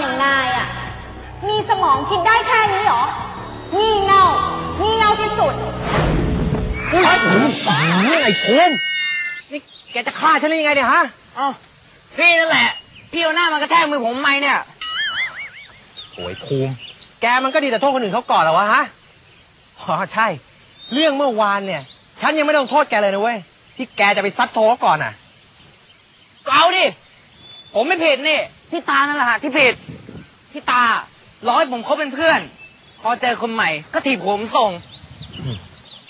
อย่างนายอะมีสมองคิดได้แค่นี้เหรองี่เง่างี่เง่าที่สุดนี่ไอ้ภูมินี่แกจะฆ่าฉันได้ยังไงเนี่ยฮะเอ้าพี่นั่นแหละ พี่เอาหน้ามากระแทกมือผมทำไมเนี่ยโอ้ยภูมิ แกมันก็ดีแต่โทษคนอื่นเขาก่อนเหรอวะฮะ อ๋อใช่ เรื่องเมื่อวานเนี่ย ฉันยังไม่ต้องโทษแกเลยนะเว้ย ที่แกจะไปซัดโทเขาก่อนอะ เอาดิ ผมไม่ผิดนี่ ที่ตานั่นแหละฮะที่ผิด ที่ตาร้อยผมคบเป็นเพื่อน พอเจอคนใหม่ ก็ถีบผมส่ง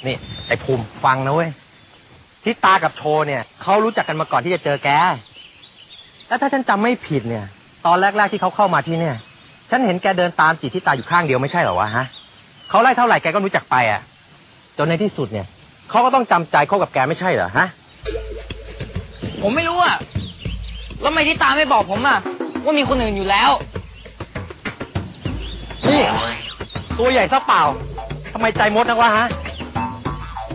นี่ ไอ้ภูมิฟังนะเว้ยที่ตากับโชว์เนี่ยเขารู้จักกันมาก่อนที่จะเจอแก แล้วถ้าฉันจำไม่ผิดเนี่ย ตอนแรก ๆที่เขาเข้ามาที่เนี่ย ฉันเห็นแกเดินตามจีบที่ตาอยู่ข้างเดียวไม่ใช่เหรอวะฮะเขาไล่เท่าไหร่แกก็รู้จักไปอะ จนในที่สุดเนี่ยเขาก็ต้องจำใจคบกับแกไม่ใช่เหรอฮะ ผมไม่รู้อะแล้วทำไมที่ตาไม่บอกผมอะ ว่ามีคนอื่นอยู่แล้ว นี่ ตัวใหญ่ซะเปล่าทำไมใจมดนักวะฮะ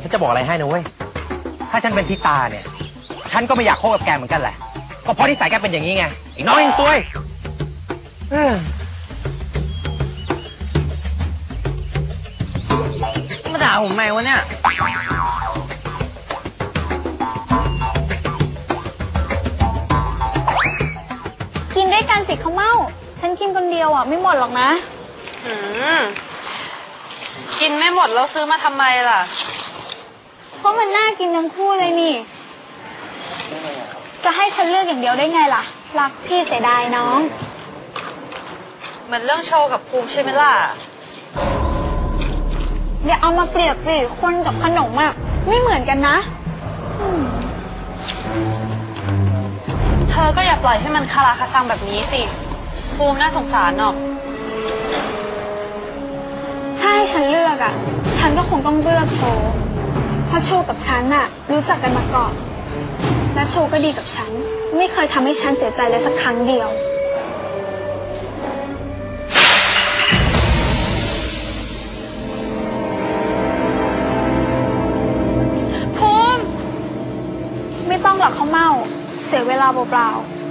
ฉันจะบอกอะไรให้นะเว้ย ถ้าฉันเป็นทิตาเนี่ย ฉันก็ไม่อยากคบกับแกเหมือนกันแหละ ก็เพราะนิสัยแกเป็นอย่างนี้ไงไอ้น้องยังซวยเอ้อมาด่าผมทำไมวะเนี่ย ด้วยกันสิข้าวเม่าฉันกินคนเดียวอะไม่หมดหรอกนะ อืมกินไม่หมดแล้วซื้อมาทำไมล่ะ ก็มันน่ากินทั้งคู่เลยนี่ จะให้ฉันเลือกอย่างเดียวได้ไงล่ะ รักพี่เสียดายน้อง เหมือนเรื่องโชว์กับภูมิใช่ไหมล่ะอย่าเอามาเปรียบสิ คนกับขนมอะไม่เหมือนกันนะ เธอก็อย่าปล่อยให้มันคาราคาซังแบบนี้สิ ภูมิน่าสงสารเนาะถ้าให้ฉันเลือกอะฉันก็คงต้องเลือกโชว์เพราะโชว์กับฉันอะรู้จักกันมาก่อน และโชว์ก็ดีกับฉัน ไม่เคยทำให้ฉันเสียใจเลยสักครั้งเดียว ภูมิ ไม่ต้องหรอกเขาวเมา เสียเวลาเปล่าๆ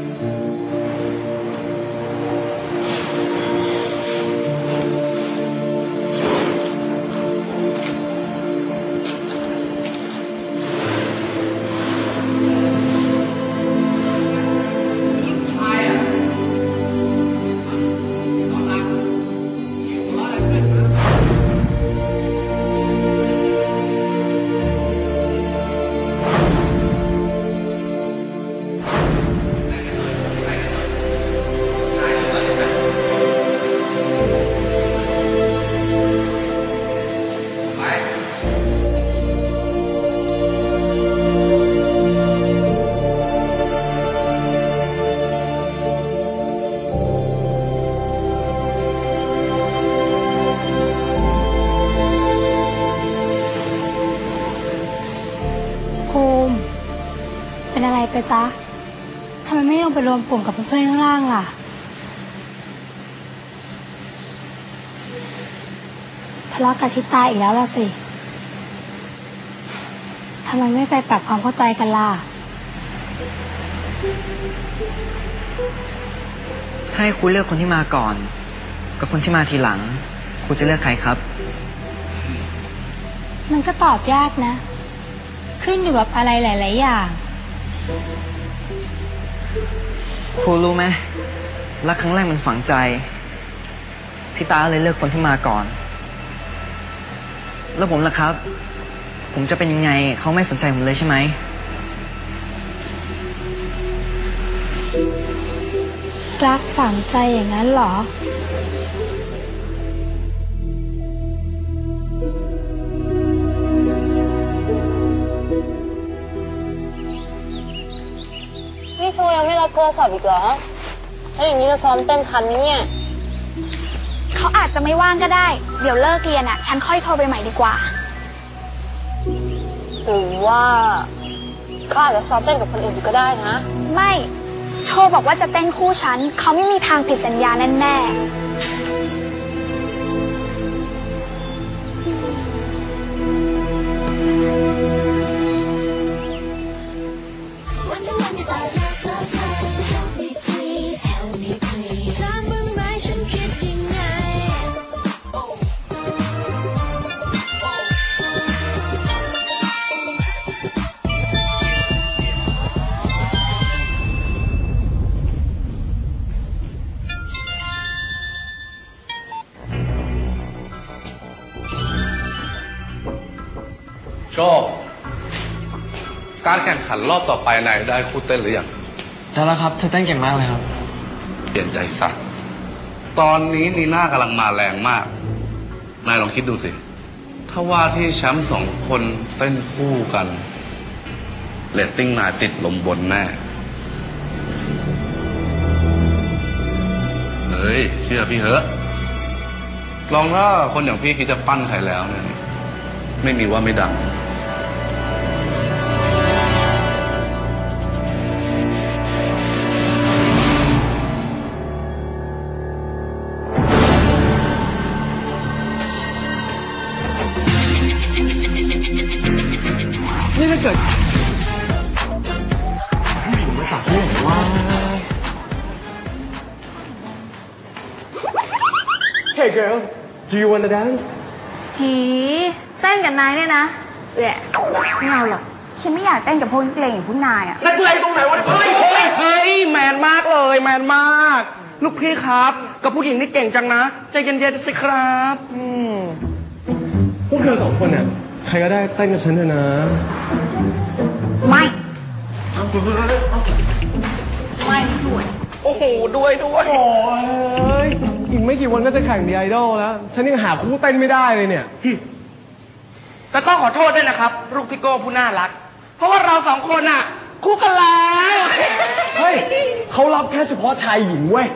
ไรไปจ๊ะทำไมไม่ลงไปรวมกลุ่มกับเพื่อนๆข้างล่างล่ะ ทะเลาะกับทิตาอีกแล้วล่ะสิทำไมไม่ไปปรับความเข้าใจกันล่ะ ถ้าให้คุณเลือกคนที่มาก่อน กับคนที่มาทีหลัง คุณจะเลือกใครครับ มันก็ตอบยากนะ ขึ้นอยู่กับอะไรหลาย ๆ อย่าง ครูรู้ไหมรักครั้งแรกมันฝังใจ ที่ตาเลยเลือกคนที่มาก่อน แล้วผมล่ะครับ ผมจะเป็นยังไงเขาไม่สนใจผมเลยใช่ไหม รักฝังใจอย่างนั้นเหรอ โชว์ยังไม่รับโทรศัพท์อีกเหรอ แล้วอย่างนี้จะซ้อมเต้นทันไหมเนี่ย เขาอาจจะไม่ว่างก็ได้ เดี๋ยวเลิกเรียนอะ ฉันค่อยโทรไปใหม่ดีกว่า หรือว่าเขาอาจจะซ้อมเต้นกับคนอื่นอยู่ก็ได้นะ ไม่ โชว์บอกว่าจะเต้นคู่ฉัน เขาไม่มีทางผิดสัญญาแน่ๆ โชคการแข่งขันรอบต่อไปนายได้คู่เต้นหรือยังได้แล้วครับเธอเต้นเก่งมากเลยครับ เปลี่ยนใจซะตอนนี้นีน่ากำลังมาแรงมาก นายลองคิดดูสิ ถ้าว่าที่แชมป์สองคนเต้นคู่กันเรตติ้งนายติดลมบนแน่เฮ้ย เชื่อพี่เหอะ ลองถ้าคนอย่างพี่คิดจะปั้นใครแล้วเนี่ย ไม่มีว่าไม่ดัง เกิดผู้หญิงมาจากที่ไหนว่า Hey girl do you wanna dance จีเต้นกับนายเนี่ยนะแหละไม่เอาหรอกฉันไม่อยากเต้นกับพวกนักเลงอย่างพวกนายอะนักเลงตรงไหนวะเฮ้ยเฮ้ยเฮ้ยแมนมากเลยแมนมาก ลูกพี่ครับ กับผู้หญิงนี่เก่งจังนะ ใจเย็นๆสิครับพวกเธอสองคนเนี่ยใค รก็ได้เต้นกับฉันเถอะนะ ไม่โอ้โห ด้วยด้วยโอ้ยอีกไม่กี่วันก็จะแข่งดีไอดอลแล้ว ฉันยังหาคู่เต้นไม่ได้เลยเนี่ย แต่ต้องขอโทษด้วยนะครับ ลูกพี่โก้ผู้น่ารัก เพราะว่าเราสองคนอะคู่กันแล้วเฮ้ยเขารับแค่เฉพาะชายหญิงเว้ย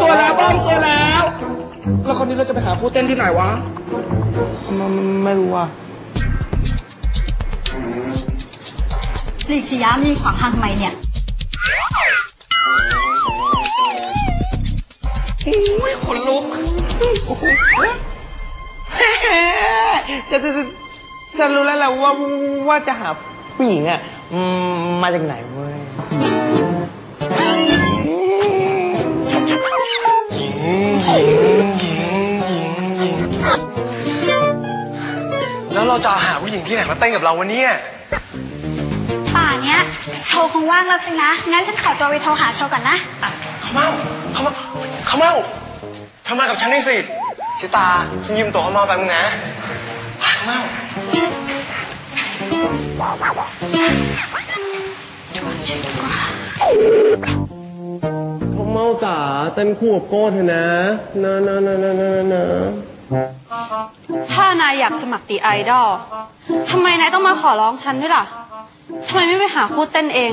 สวยแล้วบ้องสวยแล้ว แล้วคนนี้เราจะไปหาคู่เต้นที่ไหนวะไม่รู้ว่าหลีกชยะมีขวางทางทำไมเนี่ยอุ้ยขนลุกโอ้โหจะจะจะฉันรู้แล้วแหละว่าว่าจะหาผู้หญิงอะอืมมาจากไหนเว้ยแล้ว เราจะหาผู้หญิงที่ไหนมาเต้นกับเราวันนี้ป่าเนี้ย โชว์คงว่างแล้วสินะ งั้นฉันขอตัวไปโทรหาโชว์ก่อนนะ เขาเมาเขาเมาเขาเมาเธอมากับฉันนี่สิ ชิตา ฉันยืมตัวเขาเมาไปมึงนะเขาเมาเขาเมาจ๋าเต้นคู่กับโก้เถอะนะนะนะนะนะนะนะถ้านายอยากสมัครตีไอดอลทำไมนายต้องมาขอร้องฉันด้วยล่ะทำไมไม่ไปหาคู่เต้นเอง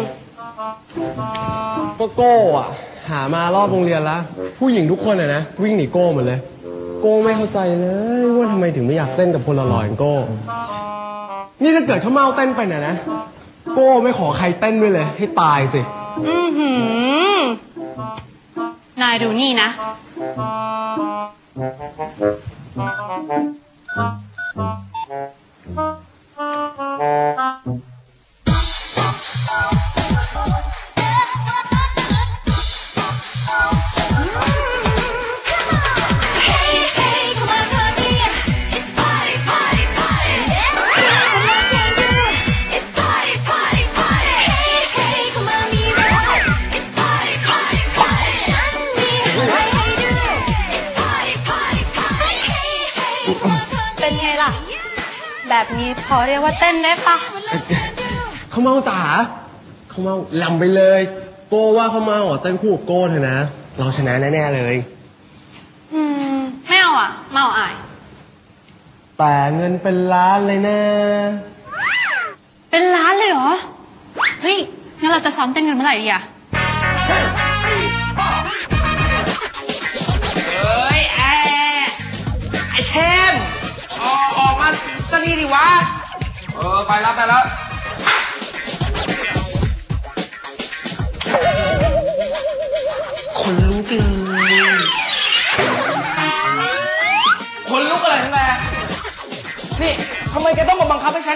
ก็โก้อะหามารอบโรงเรียนแล้วผู้หญิงทุกคนอะนะวิ่งหนีโก้หมดเลย โก้ไม่เข้าใจเลยว่าทำไมถึงไม่อยากเต้นกับคนหล่อๆอย่างโก้ นี่ถ้าเกิดเขาเมาเต้นไปน่ะนะ โก้ไม่ขอใครเต้นด้วยเลย ให้ตายสิ อือหือนายดูนี่นะ เแบบนี้พอเรียกว่าเต้นได้ปะเขาเมาจ๋าเขาเมาลำไปเลย โก้ว่าเขาเมาอะเต้นคู่กับโก้เถอะนะ เราชนะแน่ๆเลย อืมไม่เอาอะไม่เอาอาย แต่เงินเป็นล้านเลยนะ เป็นล้านเลยเหรอ เฮ้ยงั้นเราจะซ้อมเต้นกันเมื่อไหร่ดีอะเฮ้ยแอไอเทมออกออกมาสักทีดิวะ เออ ไปแล้วไปแล้ว คนลุกเลยคนลุกอะไรทั้งนั้นนี่ทำไมแกต้องมาบังคับให้ฉัน